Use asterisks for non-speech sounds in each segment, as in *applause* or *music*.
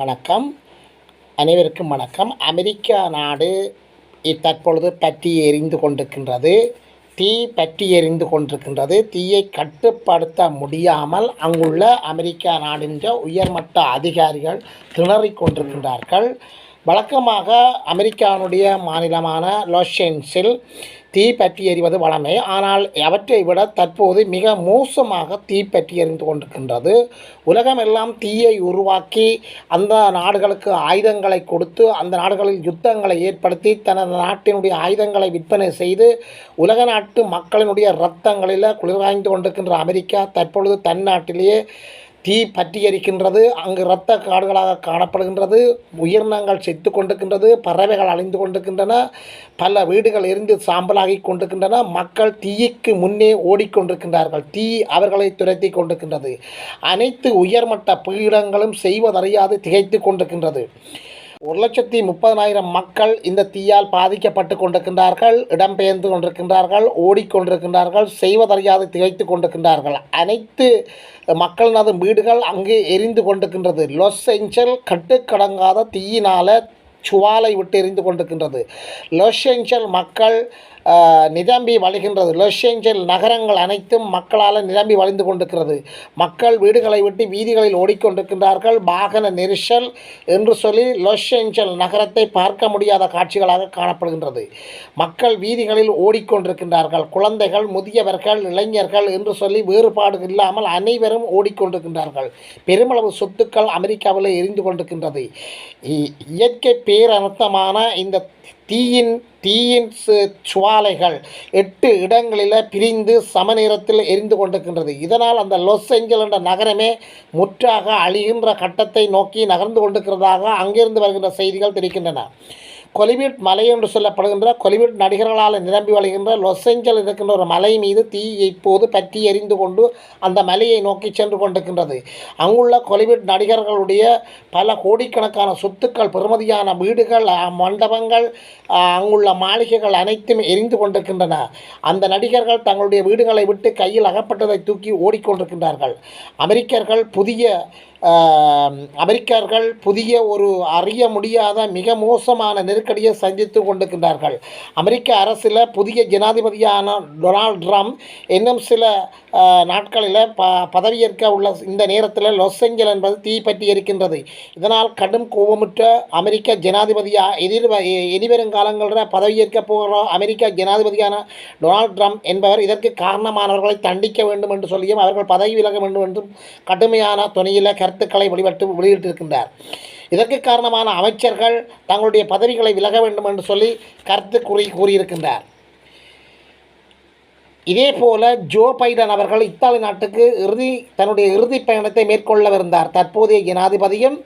வணக்கம். அனைவருக்கும் வணக்கம். அமெரிக்கா நாடு தற்பொழுது பற்றி எரிந்து கொண்டிருக்கின்றது. தீ பற்றி எரிந்து கொண்டிருக்கின்றது. தீயை கட்டுப்படுத்த முடியாமல் அங்குள்ள அமெரிக்கா நாடின்ற உயர்மட்ட அதிகாரிகள் திணறிக் கொண்டிருக்கின்றார்கள். வழக்கமாக அமெரிக்காவுடைய மாநிலமான லாஸ் தீ பற்றி எறிவது வளமை. ஆனால் அவற்றை விட தற்போது மிக மோசமாக தீ பற்றி எறிந்து கொண்டிருக்கின்றது. உலகமெல்லாம் தீயை உருவாக்கி அந்த நாடுகளுக்கு ஆயுதங்களை கொடுத்து அந்த நாடுகளில் யுத்தங்களை ஏற்படுத்தி தனது நாட்டினுடைய ஆயுதங்களை விற்பனை செய்து உலக நாட்டு மக்களினுடைய இரத்தங்களில் குளிர்வாய்ந்து கொண்டிருக்கின்ற அமெரிக்கா தற்பொழுது தன் நாட்டிலேயே தீ பற்றி எரிக்கின்றது அங்கு இரத்த காடுகளாக காணப்படுகின்றது உயிரினங்கள் செத்து கொண்டிருக்கின்றது பறவைகள் அழிந்து கொண்டிருக்கின்றன பல வீடுகள் எரிந்து சாம்பலாகி கொண்டிருக்கின்றன மக்கள் தீய்க்கு முன்னே ஓடிக்கொண்டிருக்கின்றார்கள். தீ அவர்களை துரத்தி கொண்டிருக்கின்றது. அனைத்து உயர்மட்ட பீடங்களும் செய்வதறியாது திகைத்து கொண்டிருக்கின்றது. ஒரு லட்சத்தி முப்பதனாயிரம் மக்கள் இந்த தீயால் பாதிக்கப்பட்டு கொண்டிருக்கின்றார்கள் இடம்பெயர்ந்து கொண்டிருக்கின்றார்கள் ஓடிக்கொண்டிருக்கின்றார்கள் செய்வதறியாது திகைத்து கொண்டிருக்கின்றார்கள். அனைத்து மக்களினது வீடுகள் அங்கு எரிந்து கொண்டிருக்கின்றது. லொஸ் ஏஞ்சல் கட்டுக்கடங்காத தீயினால் சுவாலை விட்டு எரிந்து கொண்டிருக்கின்றது. லொஸ் ஏஞ்சல் மக்கள் நிரம்பி வழிகின்றது. லொஸ் ஏஞ்சல் நகரங்கள் அனைத்தும் மக்களால் நிரம்பி வழிந்து கொண்டிருக்கிறது. மக்கள் வீடுகளை விட்டு வீதிகளில் ஓடிக்கொண்டிருக்கின்றார்கள். வாகன நெரிசல் என்று சொல்லி லாஸ் ஏஞ்சல் நகரத்தை பார்க்க முடியாத காட்சிகளாக காணப்படுகின்றது. மக்கள் வீதிகளில் ஓடிக்கொண்டிருக்கின்றார்கள். குழந்தைகள் முதியவர்கள் இளைஞர்கள் என்று சொல்லி வேறுபாடு இல்லாமல் அனைவரும் ஓடிக்கொண்டிருக்கின்றார்கள். பெருமளவு சொத்துக்கள் அமெரிக்காவில் எரிந்து கொண்டிருக்கின்றது. இ- இயற்கை பேரனர்த்தமான இந்த தீயின் தீயின் சு- சுவாலைகள் எட்டு இடங்களில் பிரிந்து சமநேரத்தில் எரிந்து கொண்டிருக்கின்றது. இதனால் அந்த லாஸ் ஏஞ்சல் என்ற நகரமே முற்றாக அழிகின்ற கட்டத்தை நோக்கி நகர்ந்து கொண்டிருக்கிறதாக அங்கிருந்து வருகின்ற செய்திகள் தெரிவிக்கின்றன. கொலிவிட் மலை என்று சொல்லப்படுகின்ற கொலிவிட் நடிகர்களால் நிரம்பி வழிகின்ற லாஸ் ஏஞ்சல் இருக்கின்ற ஒரு மலை மீது தீ இப்போது பற்றி எரிந்து கொண்டு அந்த மலையை நோக்கி சென்று கொண்டிருக்கின்றது. அங்குள்ள கொலிவிட் நடிகர்களுடைய பல கோடிக்கணக்கான சொத்துக்கள் பெறுமதியான வீடுகள் மண்டபங்கள் அங்குள்ள மாளிகைகள் அனைத்தும் எரிந்து கொண்டிருக்கின்றன. அந்த நடிகர்கள் தங்களுடைய வீடுகளை விட்டு கையில் அகப்பட்டதை தூக்கி ஓடிக்கொண்டிருக்கின்றார்கள். அமெரிக்கர்கள் புதிய அமெரிக்கர்கள் புதிய ஒரு அறிய முடியாத மிக மோசமான நெருக்கடியை சந்தித்து கொண்டிருக்கின்றார்கள். அமெரிக்க அரசில் புதிய ஜனாதிபதியான டொனால்ட் ட்ரம்ப் இன்னும் சில நாட்களில் ப பதவியேற்க உள்ள இந்த நேரத்தில் லொஸ் ஏஞ்சல் என்பது தீ பற்றி இருக்கின்றது. இதனால் கடும் கோபமுற்ற அமெரிக்க ஜனாதிபதியாக எதிர் இனிவரும் காலங்களில் பதவியேற்க போகிற அமெரிக்க ஜனாதிபதியான டொனால்ட் ட்ரம்ப் என்பவர் இதற்கு காரணமானவர்களை தண்டிக்க வேண்டும் என்று சொல்லியும் அவர்கள் பதவி விலக வேண்டும் என்றும் கடுமையான துணையில் கருத்துக்களை வெளிவட்டு வெளியிட்டிருக்கின்றார். இதற்கு காரணமான அமைச்சர்கள் தங்களுடைய பதவிகளை விலக வேண்டும் என்று சொல்லி கருத்து கூறி கூறியிருக்கின்றார். இதே போல ஜோ பைடன் அவர்கள் இத்தாலி நாட்டுக்கு இறுதி தன்னுடைய இறுதி பயணத்தை மேற்கொள்ளவிருந்தார். தற்போதைய ஜனாதிபதியும்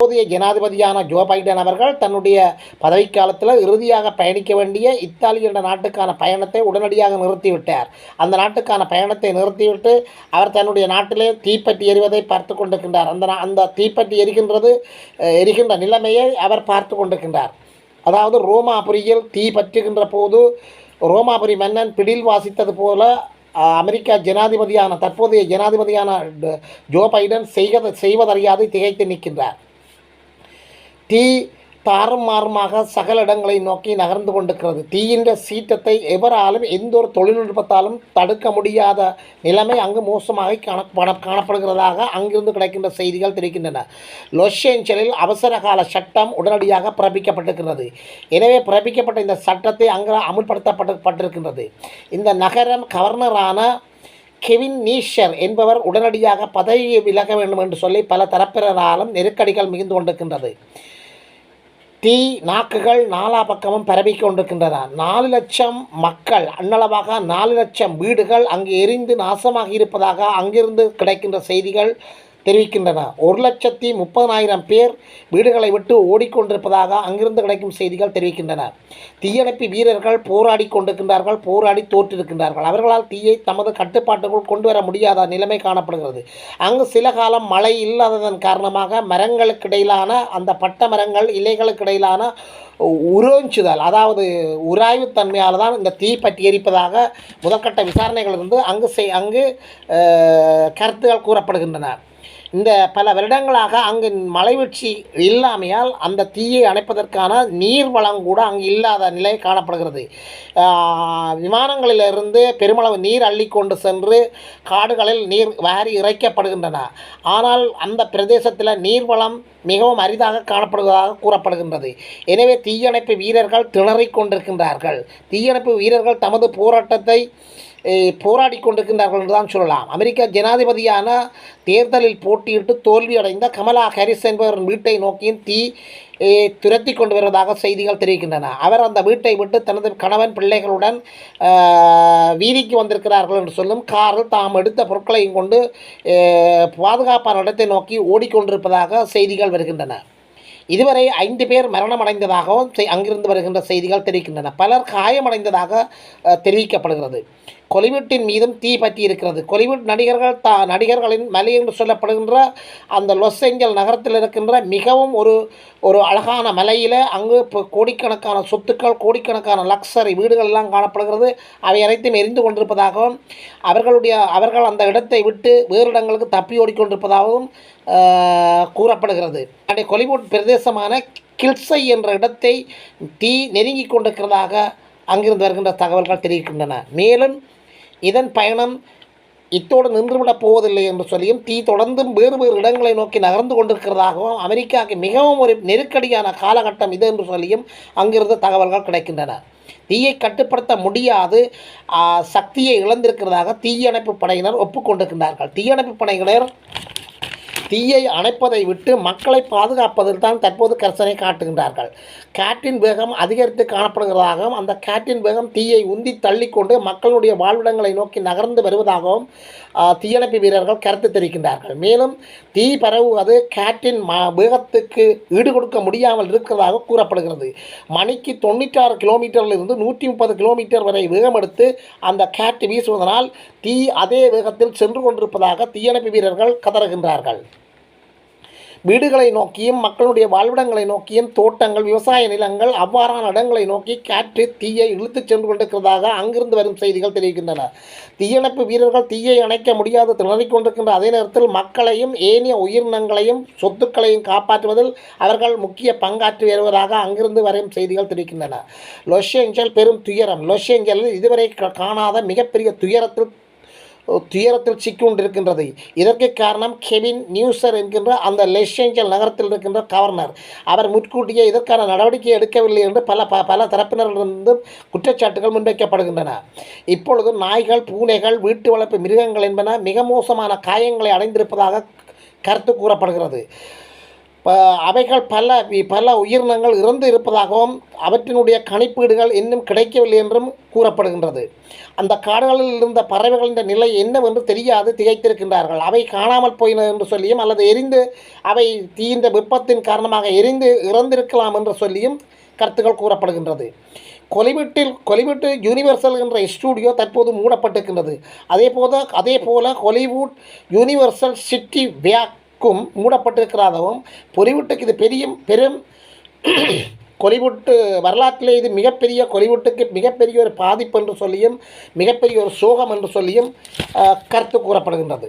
தற்போதைய ஜனாதிபதியான ஜோ பைடன் அவர்கள் தன்னுடைய பதவிக்காலத்தில் இறுதியாக பயணிக்க வேண்டிய இத்தாலி என்ற நாட்டுக்கான பயணத்தை உடனடியாக நிறுத்திவிட்டார். அந்த நாட்டுக்கான பயணத்தை நிறுத்திவிட்டு அவர் தன்னுடைய நாட்டிலே தீப்பற்றி எரிவதை பார்த்து கொண்டிருக்கின்றார். அந்த அந்த தீப்பற்றி எரிகின்றது எரிகின்ற நிலைமையை அவர் பார்த்து கொண்டிருக்கின்றார். அதாவது ரோமாபுரியில் தீ பற்றுகின்ற போது ரோமாபுரி மன்னன் பிடில் வாசித்தது போல அமெரிக்கா ஜனாதிபதியான தற்போதைய ஜனாதிபதியான ஜோ பைடன் செய்வத செய்வதறியாது திகைத்து நிற்கின்றார். தீ தாறுமாறுமாக சகல இடங்களை நோக்கி நகர்ந்து கொண்டிருக்கிறது. தீயின்ற சீற்றத்தை எவராலும் எந்த ஒரு தொழில்நுட்பத்தாலும் தடுக்க முடியாத நிலைமை அங்கு மோசமாக காண காணப்படுகிறதாக அங்கிருந்து கிடைக்கின்ற செய்திகள் தெரிவிக்கின்றன. லொஷேஞ்சலில் ஏஞ்சலில் அவசர கால சட்டம் உடனடியாக பிறப்பிக்கப்பட்டிருக்கிறது. எனவே பிறப்பிக்கப்பட்ட இந்த சட்டத்தை அங்கு அமுல்படுத்தப்பட்டு பட்டிருக்கின்றது இந்த நகரம் கவர்னரான கெவின் நீஷர் என்பவர் உடனடியாக பதவியை விலக வேண்டும் என்று சொல்லி பல தரப்பினராலும் நெருக்கடிகள் மிகுந்து கொண்டிருக்கின்றது. தீ நாக்குகள் நாலா பக்கமும் பரவிக் கொண்டிருக்கின்றன. நாலு லட்சம் மக்கள் அன்னளவாக நாலு லட்சம் வீடுகள் அங்கு எரிந்து நாசமாகி இருப்பதாக அங்கிருந்து கிடைக்கின்ற செய்திகள் தெரிவிக்கின்றன. ஒரு லட்சத்தி முப்பதனாயிரம் பேர் வீடுகளை விட்டு ஓடிக்கொண்டிருப்பதாக அங்கிருந்து கிடைக்கும் செய்திகள் தெரிவிக்கின்றன. தீயணைப்பு வீரர்கள் போராடி கொண்டிருக்கின்றார்கள் போராடி தோற்றிருக்கின்றார்கள். அவர்களால் தீயை தமது கட்டுப்பாட்டுக்குள் கொண்டு வர முடியாத நிலைமை காணப்படுகிறது. அங்கு சில காலம் மழை இல்லாததன் காரணமாக மரங்களுக்கு இடையிலான அந்த பட்ட மரங்கள் இலைகளுக்கு இடையிலான உரோஞ்சுதல் அதாவது உராய்வுத்தன்மையால் தான் இந்த தீ பற்றி எரிப்பதாக முதற்கட்ட விசாரணைகள் இருந்து அங்கு செய் அங்கு கருத்துகள் கூறப்படுகின்றன. இந்த பல வருடங்களாக அங்கு மலைவீழ்ச்சி இல்லாமையால் அந்த தீயை அணைப்பதற்கான நீர் வளம் கூட அங்கு இல்லாத நிலை காணப்படுகிறது. விமானங்களிலிருந்து பெருமளவு நீர் அள்ளிக்கொண்டு சென்று காடுகளில் நீர் வாரி இறைக்கப்படுகின்றன. ஆனால் அந்த பிரதேசத்தில் நீர்வளம் மிகவும் அரிதாக காணப்படுவதாக கூறப்படுகின்றது. எனவே தீயணைப்பு வீரர்கள் திணறிக் கொண்டிருக்கின்றார்கள். தீயணைப்பு வீரர்கள் தமது போராட்டத்தை போராடி கொண்டிருக்கின்றார்கள் என்று தான் சொல்லலாம். அமெரிக்க ஜனாதிபதியான தேர்தலில் போட்டியிட்டு தோல்வியடைந்த கமலா ஹாரிஸ் என்பவரின் வீட்டை நோக்கியும் தீ துரத்தி கொண்டு வருவதாக செய்திகள் தெரிவிக்கின்றன. அவர் அந்த வீட்டை விட்டு தனது கணவன் பிள்ளைகளுடன் வீதிக்கு வந்திருக்கிறார்கள் என்று சொல்லும் காரில் தாம் எடுத்த பொருட்களையும் கொண்டு பாதுகாப்பான இடத்தை நோக்கி ஓடிக்கொண்டிருப்பதாக செய்திகள் வருகின்றன. இதுவரை ஐந்து பேர் மரணமடைந்ததாகவும் செய்- அங்கிருந்து வருகின்ற செய்திகள் தெரிவிக்கின்றன. பலர் காயமடைந்ததாக தெரிவிக்கப்படுகிறது. கொலிவுட்டின் மீதும் தீ பற்றி இருக்கிறது கொலிவுட் நடிகர்கள் தா நடிகர்களின் மலை என்று சொல்லப்படுகின்ற அந்த லொஸ் ஏஞ்சல் நகரத்தில் இருக்கின்ற மிகவும் ஒரு ஒரு அழகான மலையில் அங்கு இப்போ கோடிக்கணக்கான சொத்துக்கள் கோடிக்கணக்கான லக்ஸரி வீடுகள் எல்லாம் காணப்படுகிறது. அவை அனைத்தும் எரிந்து கொண்டிருப்பதாகவும் அவர்களுடைய அவர்கள் அந்த இடத்தை விட்டு வேறு இடங்களுக்கு தப்பி ஓடிக்கொண்டிருப்பதாகவும் கூறப்படுகிறது. அன்றைய கொலிவுட் பிரதேசமான கில்சை என்ற இடத்தை தீ நெருங்கி கொண்டிருக்கிறதாக அங்கிருந்து வருகின்ற தகவல்கள் தெரிவிக்கின்றன. மேலும் இதன் பயணம் இத்தோடு நின்றுவிடப் போவதில்லை என்று சொல்லியும் தீ தொடர்ந்தும் வேறு வேறு இடங்களை நோக்கி நகர்ந்து கொண்டிருக்கிறதாகவும் அமெரிக்காவுக்கு மிகவும் ஒரு நெருக்கடியான காலகட்டம் இது என்று சொல்லியும் அங்கிருந்து தகவல்கள் கிடைக்கின்றன. தீயை கட்டுப்படுத்த முடியாது சக்தியை இழந்திருக்கிறதாக தீயணைப்பு படையினர் ஒப்புக்கொண்டிருக்கின்றார்கள். தீயணைப்பு படையினர் தீயை அணைப்பதை விட்டு மக்களை பாதுகாப்பதில் தான் தற்போது கர்சனை காட்டுகின்றார்கள். காற்றின் வேகம் அதிகரித்து காணப்படுகிறதாகவும் அந்த காற்றின் வேகம் தீயை உந்தி தள்ளிக்கொண்டு மக்களுடைய வாழ்விடங்களை நோக்கி நகர்ந்து வருவதாகவும் தீயணைப்பு வீரர்கள் கருத்து தெரிவிக்கின்றார்கள். மேலும் தீ பரவுவது காற்றின் ம வேகத்துக்கு ஈடு கொடுக்க முடியாமல் இருக்கிறதாக கூறப்படுகிறது. மணிக்கு தொண்ணூற்றாறு கிலோமீட்டரிலிருந்து நூற்றி முப்பது கிலோமீட்டர் வரை வேகம் எடுத்து அந்த காற்று வீசுவதனால் தீ அதே வேகத்தில் சென்று கொண்டிருப்பதாக தீயணைப்பு வீரர்கள் கதறுகின்றார்கள். வீடுகளை நோக்கியும் மக்களுடைய வாழ்விடங்களை நோக்கியும் தோட்டங்கள் விவசாய நிலங்கள் அவ்வாறான இடங்களை நோக்கி காற்று தீயை இழுத்துச் சென்று கொண்டிருக்கிறதாக அங்கிருந்து வரும் செய்திகள் தெரிவிக்கின்றன. தீயணைப்பு வீரர்கள் தீயை அணைக்க முடியாது திணறிக் கொண்டிருக்கின்ற அதே நேரத்தில் மக்களையும் ஏனைய உயிரினங்களையும் சொத்துக்களையும் காப்பாற்றுவதில் அவர்கள் முக்கிய பங்காற்றி வருவதாக அங்கிருந்து வரும் செய்திகள் தெரிவிக்கின்றன. லொஸ் ஏஞ்சல் பெரும் துயரம். லொஸ் ஏஞ்சலில் இதுவரை காணாத மிகப்பெரிய துயரத்தில் துயரத்தில் சிக்கொண்டிருக்கின்றது இதற்கு காரணம் கெவின் நியூசர் என்கின்ற அந்த லெஸ் ஏஞ்சல் நகரத்தில் இருக்கின்ற கவர்னர். அவர் முன்கூட்டியே இதற்கான நடவடிக்கை எடுக்கவில்லை என்று பல ப பல தரப்பினரிலிருந்தும் குற்றச்சாட்டுகள் முன்வைக்கப்படுகின்றன. இப்பொழுது நாய்கள் பூனைகள் வீட்டு வளர்ப்பு மிருகங்கள் என்பன மிக மோசமான காயங்களை அடைந்திருப்பதாக கருத்து கூறப்படுகிறது. அவைகள் பல பல உயிரினங்கள் இறந்து இருப்பதாகவும் அவற்றினுடைய கணிப்பீடுகள் இன்னும் கிடைக்கவில்லை என்றும் கூறப்படுகின்றது. அந்த காடுகளில் இருந்த பறவைகளின் நிலை என்னவென்று தெரியாது திகைத்திருக்கின்றார்கள். அவை காணாமல் போயின என்று சொல்லியும் அல்லது எரிந்து அவை தீயின்ற வெப்பத்தின் காரணமாக எரிந்து இறந்திருக்கலாம் என்று சொல்லியும் கருத்துக்கள் கூறப்படுகின்றது. கொலிவிட்டில் கொலிவிட்டு யூனிவர்சல் என்ற ஸ்டூடியோ தற்போது மூடப்பட்டிருக்கின்றது. அதே போல அதே போல ஹாலிவுட் யூனிவர்சல் சிட்டி வியாக்கும் மூடப்பட்டிருக்கிறதாகவும் பொலிவுட்டுக்கு இது பெரிய பெரும் *clears throat* கொலிவுட்டு வரலாற்றிலே இது மிகப்பெரிய கொலிவுட்டுக்கு மிகப்பெரிய ஒரு பாதிப்பு என்று சொல்லியும் மிகப்பெரிய ஒரு சோகம் என்று சொல்லியும் கருத்து கூறப்படுகின்றது.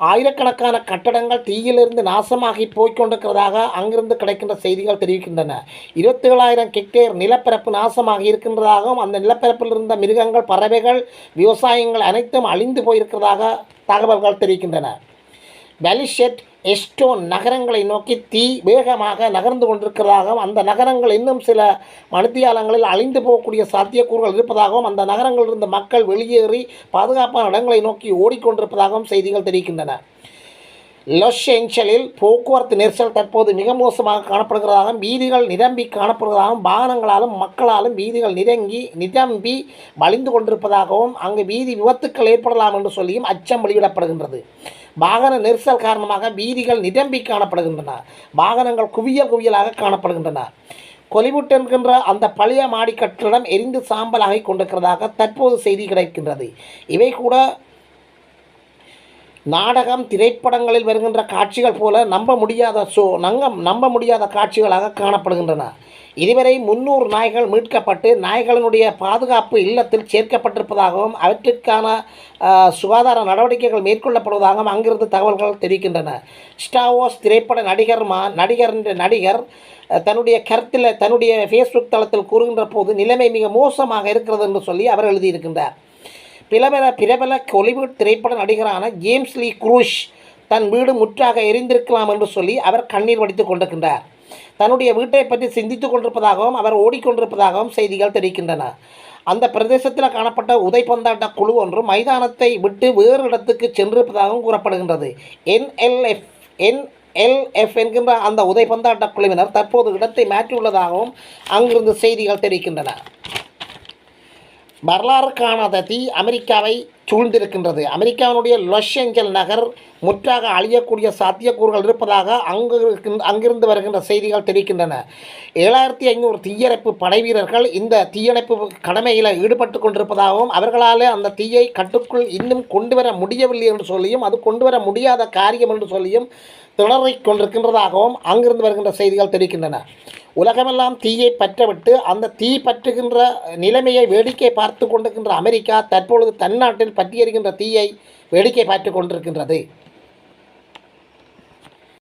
ஆயிரக்கணக்கான கட்டடங்கள் தீயிலிருந்து நாசமாகி போய்க்கொண்டிருக்கிறதாக அங்கிருந்து கிடைக்கின்ற செய்திகள் தெரிவிக்கின்றன. இருபத்தேழாயிரம் கெக்டேர் நிலப்பரப்பு நாசமாகி இருக்கின்றதாகவும் அந்த நிலப்பரப்பில் இருந்த மிருகங்கள் பறவைகள் விவசாயங்கள் அனைத்தும் அழிந்து போயிருக்கிறதாக தகவல்கள் தெரிவிக்கின்றன. பெலிஷெட் எஸ்டோன் நகரங்களை நோக்கி தீ வேகமாக நகர்ந்து கொண்டிருக்கிறதாகவும் அந்த நகரங்கள் இன்னும் சில மனுத்தியாலங்களில் அழிந்து போகக்கூடிய சாத்தியக்கூறுகள் இருப்பதாகவும் அந்த நகரங்களில் இருந்த மக்கள் வெளியேறி பாதுகாப்பான இடங்களை நோக்கி ஓடிக்கொண்டிருப்பதாகவும் செய்திகள் தெரிவிக்கின்றன. லொஸ் ஏஞ்சலில் போக்குவரத்து நெரிசல் தற்போது மிக மோசமாக காணப்படுகிறதாகவும் வீதிகள் நிரம்பி காணப்படுவதாகவும் வாகனங்களாலும் மக்களாலும் வீதிகள் நிரங்கி நிரம்பி வழிந்து கொண்டிருப்பதாகவும் அங்கு வீதி விபத்துக்கள் ஏற்படலாம் என்று சொல்லியும் அச்சம் வெளியிடப்படுகின்றது. வாகன நெரிசல் காரணமாக வீதிகள் நிரம்பி காணப்படுகின்றன. வாகனங்கள் குவியல் குவியலாக காணப்படுகின்றன. கொலிவுட் என்கின்ற அந்த பழைய மாடி கட்டிடம் எரிந்து சாம்பலாகி கொண்டிருக்கிறதாக தற்போது செய்தி கிடைக்கின்றது. இவை கூட நாடகம் திரைப்படங்களில் வருகின்ற காட்சிகள் போல நம்ப முடியாத ஷோ நங்க நம்ப முடியாத காட்சிகளாக காணப்படுகின்றன. இதுவரை முன்னூறு நாய்கள் மீட்கப்பட்டு நாய்களினுடைய பாதுகாப்பு இல்லத்தில் சேர்க்கப்பட்டிருப்பதாகவும் அவற்றிற்கான சுகாதார நடவடிக்கைகள் மேற்கொள்ளப்படுவதாகவும் அங்கிருந்து தகவல்கள் தெரிவிக்கின்றன. ஸ்டாவோஸ் திரைப்பட நடிகர் மா நடிகர் என்ற நடிகர் தன்னுடைய கருத்தில் தன்னுடைய ஃபேஸ்புக் தளத்தில் கூறுகின்ற போது நிலைமை மிக மோசமாக இருக்கிறது என்று சொல்லி அவர் எழுதியிருக்கின்றார். பிரபல பிரபல கொலிவுட் திரைப்பட நடிகரான ஜேம்ஸ் லீ குரூஷ் தன் வீடு முற்றாக எரிந்திருக்கலாம் என்று சொல்லி அவர் கண்ணீர் வடித்துக் கொண்டிருக்கின்றார். தன்னுடைய வீட்டை பற்றி சிந்தித்துக் கொண்டிருப்பதாகவும் அவர் ஓடிக்கொண்டிருப்பதாகவும் செய்திகள் தெரிவிக்கின்றன. அந்த பிரதேசத்தில் காணப்பட்ட உதைப்பந்தாட்ட குழு ஒன்று மைதானத்தை விட்டு வேறு இடத்துக்கு சென்றிருப்பதாகவும் கூறப்படுகின்றது. என்எல்எஃப் என்எல்எஃப் என்கின்ற அந்த உதைப்பந்தாட்ட குழுவினர் தற்போது இடத்தை மாற்றியுள்ளதாகவும் அங்கிருந்து செய்திகள் தெரிவிக்கின்றன. வரலாறு காணாத தீ அமெரிக்காவை சூழ்ந்திருக்கின்றது. அமெரிக்காவினுடைய லாஸ் ஏஞ்சல் நகர் முற்றாக அழியக்கூடிய சாத்தியக்கூறுகள் இருப்பதாக அங்கு இருக்கின்ற அங்கிருந்து வருகின்ற செய்திகள் தெரிவிக்கின்றன. ஏழாயிரத்தி ஐநூறு தீயணைப்பு படை வீரர்கள் இந்த தீயணைப்பு கடமையில் ஈடுபட்டு கொண்டிருப்பதாகவும் அவர்களால் அந்த தீயை கட்டுக்குள் இன்னும் கொண்டு வர முடியவில்லை என்று சொல்லியும் அது கொண்டு வர முடியாத காரியம் என்று சொல்லியும் திணறிக் கொண்டிருக்கின்றதாகவும் அங்கிருந்து வருகின்ற செய்திகள் தெரிவிக்கின்றன. உலகமெல்லாம் தீயை பற்றவிட்டு அந்த தீ பற்றுகின்ற நிலைமையை வேடிக்கை பார்த்து கொண்டிருக்கின்ற அமெரிக்கா தற்பொழுது தன்னாட்டில் பற்றியிருக்கின்ற தீயை வேடிக்கை பார்த்து கொண்டிருக்கின்றது.